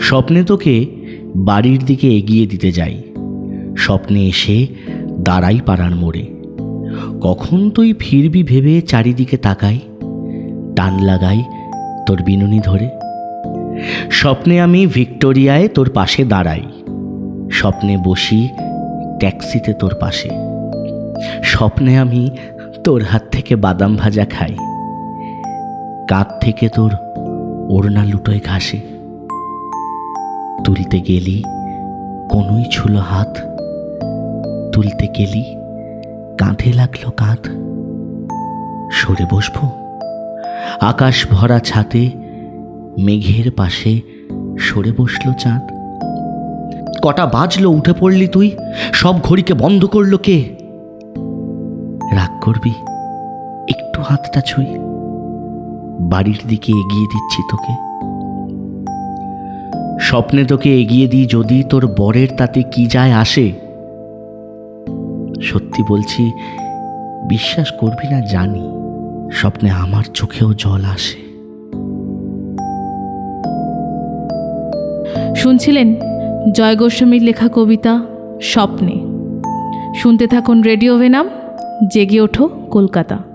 স্বপ্নে তোকে বাড়ির দিকে এগিয়ে দিতে যাই। স্বপ্নে এসে দাঁড়াই পাড়ার মোড়ে। কখন তুই ফিরবি ভেবে চারিদিকে তাকাই? টান লাগাই তোর বিনুনি ধরে। স্বপ্নে আমি ভিক্টোরিয়ায় তোর পাশে দাঁড়াই। স্বপ্নে বসি ট্যাক্সিতে তোর পাশে। স্বপ্নে আমি তোর হাত থেকে বাদাম ভাজা খাই। কাঁধ থেকে তোর ওড়না লুটোয় ঘাসে। তুলতে গেলি কোনোই ছুলো হাত। তুলতে গেলি কাঁধে লাগল কাঁধ। সরে বসবো? আকাশ ভরা ছাতে মেঘের পাশে সরে বসল চাঁদ। কটা বাজলো উঠে পড়লি তুই? সব ঘড়িকে বন্ধ করল কে? রাগ করবি? একটু হাতটা ছুঁই। বাড়ির দিকে এগিয়ে দিচ্ছি তোকে। স্বপ্নে তোকে এগিয়ে দিই যদি তোর বরের তাতে কি যায় আসে। সত্যি বলছি, বিশ্বাস করবি না জানি, স্বপ্নে আমার চোখেও জল আসে। শুনছিলেন জয় গোস্বামীর লেখা কবিতা স্বপ্নে। শুনতে থাকুন রেডিও ভেনাম জেগে ওঠো কলকাতা।